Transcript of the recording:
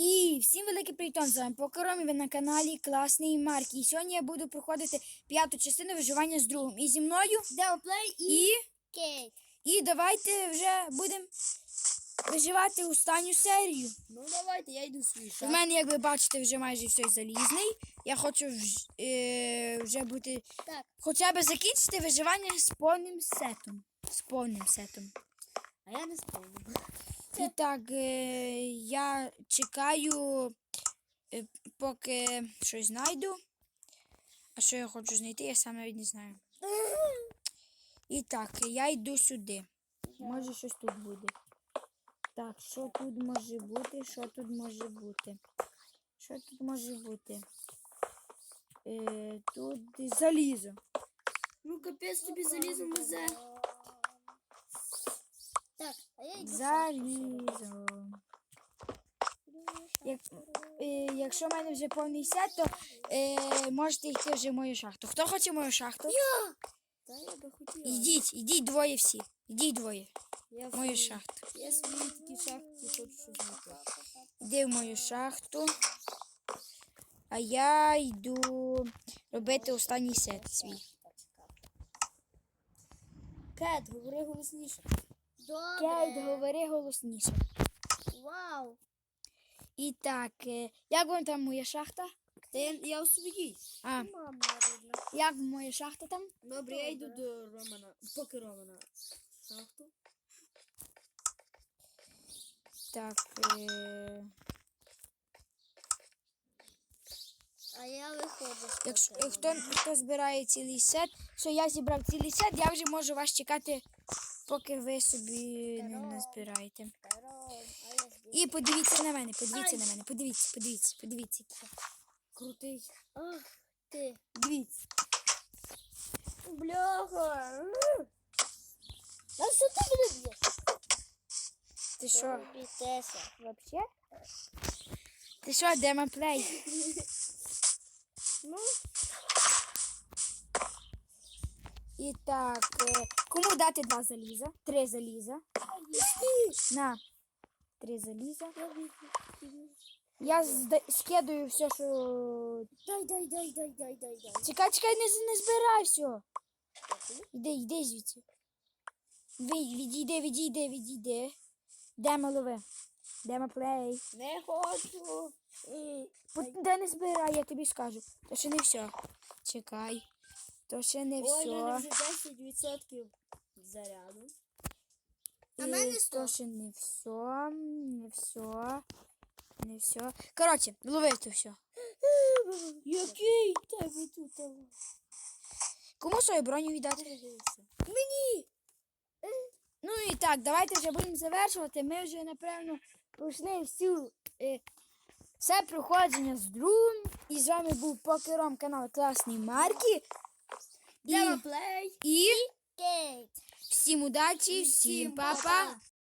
І всім великий привіт, з вами Покоромі, ви на каналі Класний Марк. І сьогодні я буду проходити п'яту частину виживання з другом. І зі мною Деоплей і і, Кейт. і давайте вже будемо виживати останню серію. Ну давайте, я йду свій шаг. мене, як ви бачите, вже майже все залізний. Я хочу вж- е, вже бути Так, хоча б закінчити виживання з повним сетом. З повним сетом. а я не спомню. І так, е, я чекаю, е, поки щось знайду. А що я хочу знайти, я сам навіть не знаю. І так, я йду сюди. Може щось тут буде. Так, що тут може бути? Що тут може бути? Що тут може бути? Е, тут залізо. Ну капець тобі залізо музе. Так, а я йду. Залізо. Як, е, якщо в мене вже повний сет, то е, можете йти вже в мою шахту. Хто хоче мою шахту? Я! Та я би хотіла. Ідіть, ідіть двоє всі. Ідіть двоє. Я В мою свій- шахту. Я свої такі шахти хочу знайти. Іди в мою шахту. А я йду робити останній сет свій. Кет, говори голосніше. Добре. Кейт, говори голосніше. Вау. І так, е, як вам там моя шахта? Та я, я у своїй. А, Мама рідна. як моя шахта там? Добре, я йду до Романа. Поки Романа. Шахту. Так. Е, А я виходжу. Якщо хто, хто збирає цілий сет, що я зібрав цілий сет, я вже можу вас чекати, поки ви собі не назбираєте. І подивіться на мене, подивіться на мене, подивіться, подивіться, подивіться. Крутий. Ах ти. Дивіться. Бляха. А що ти мене б'єш? Ти що? Бійтеся. Вообще? Ти що, демоплей? Ну, І так, е, кому дати два заліза? Три заліза. На. Три заліза. Я скидаю все, що. дай, дай, дай, дай, дай, дай, дай. Чекай, чекай, не, не збирай все. Іди, йди звідси. Відійди, відійди, відійди. Демо лови. Демо плей. Не хочу. Де не збирай, я тобі скажу. То ще не все. Чекай. То ще не Ой, в мене вже 10% заряду. А мене то ще не все. Не все. Не все. Коротше, лови то все. Який тебе тут? Кому свою броню віддати? Мені! Ну і так, давайте вже будемо завершувати. Ми вже, напевно, пройшли всю е, все проходження з другом. І з вами був покером канал Класний Маркі. І, і, і всім удачі, всім па-па.